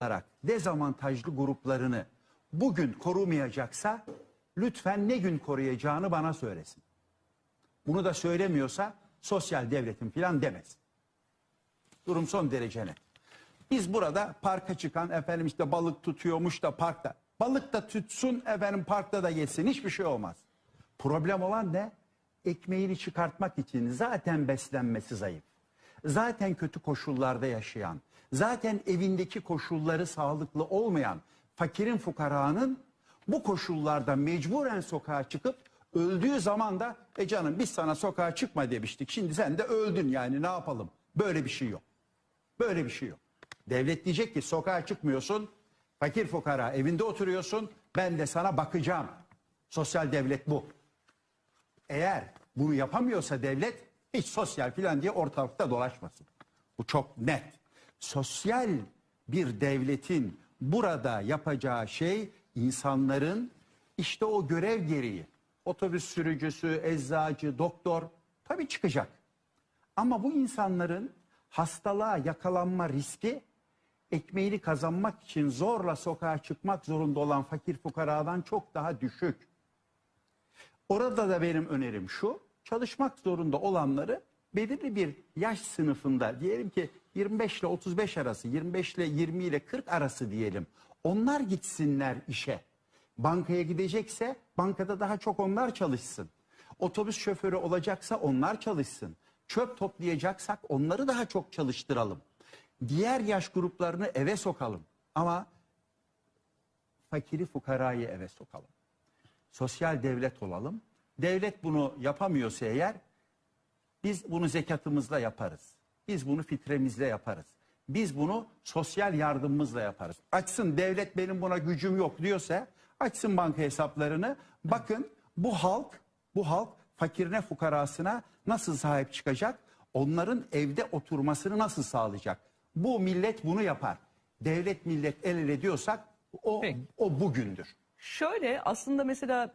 olarak dezavantajlı gruplarını bugün korumayacaksa lütfen ne gün koruyacağını bana söylesin. Bunu da söylemiyorsa sosyal devletin filan demesin. Durum son derece net. Biz burada parka çıkan efendim işte balık tutuyormuş da parkta. Balık da tutsun efendim parkta da yesin hiçbir şey olmaz. Problem olan ne? Ekmeğini çıkartmak için zaten beslenmesi zayıf. Zaten kötü koşullarda yaşayan, zaten evindeki koşulları sağlıklı olmayan fakirin fukaranın bu koşullarda mecburen sokağa çıkıp öldüğü zaman da e canım biz sana sokağa çıkma demiştik. Şimdi sen de öldün yani ne yapalım? Böyle bir şey yok. Böyle bir şey yok. Devlet diyecek ki sokağa çıkmıyorsun. Fakir fukara evinde oturuyorsun. Ben de sana bakacağım. Sosyal devlet bu. Eğer bunu yapamıyorsa devlet hiç sosyal filan diye ortalıkta dolaşmasın. Bu çok net. Sosyal bir devletin burada yapacağı şey insanların işte o görev gereği otobüs sürücüsü, eczacı, doktor tabii çıkacak. Ama bu insanların hastalığa yakalanma riski ekmeğini kazanmak için zorla sokağa çıkmak zorunda olan fakir fukaradan çok daha düşük. Orada da benim önerim şu, çalışmak zorunda olanları belirli bir yaş sınıfında diyelim ki 25 ile 35 arası, 25 ile 20 ile 40 arası diyelim. Onlar gitsinler işe. Bankaya gidecekse bankada daha çok onlar çalışsın. Otobüs şoförü olacaksa onlar çalışsın. Çöp toplayacaksak onları daha çok çalıştıralım. Diğer yaş gruplarını eve sokalım. Ama fakiri fukarayı eve sokalım sosyal devlet olalım. Devlet bunu yapamıyorsa eğer biz bunu zekatımızla yaparız. Biz bunu fitremizle yaparız. Biz bunu sosyal yardımımızla yaparız. Açsın devlet benim buna gücüm yok diyorsa açsın banka hesaplarını. Bakın bu halk bu halk fakirine fukarasına nasıl sahip çıkacak? Onların evde oturmasını nasıl sağlayacak? Bu millet bunu yapar. Devlet millet el ele diyorsak o, Peki. o bugündür. Şöyle aslında mesela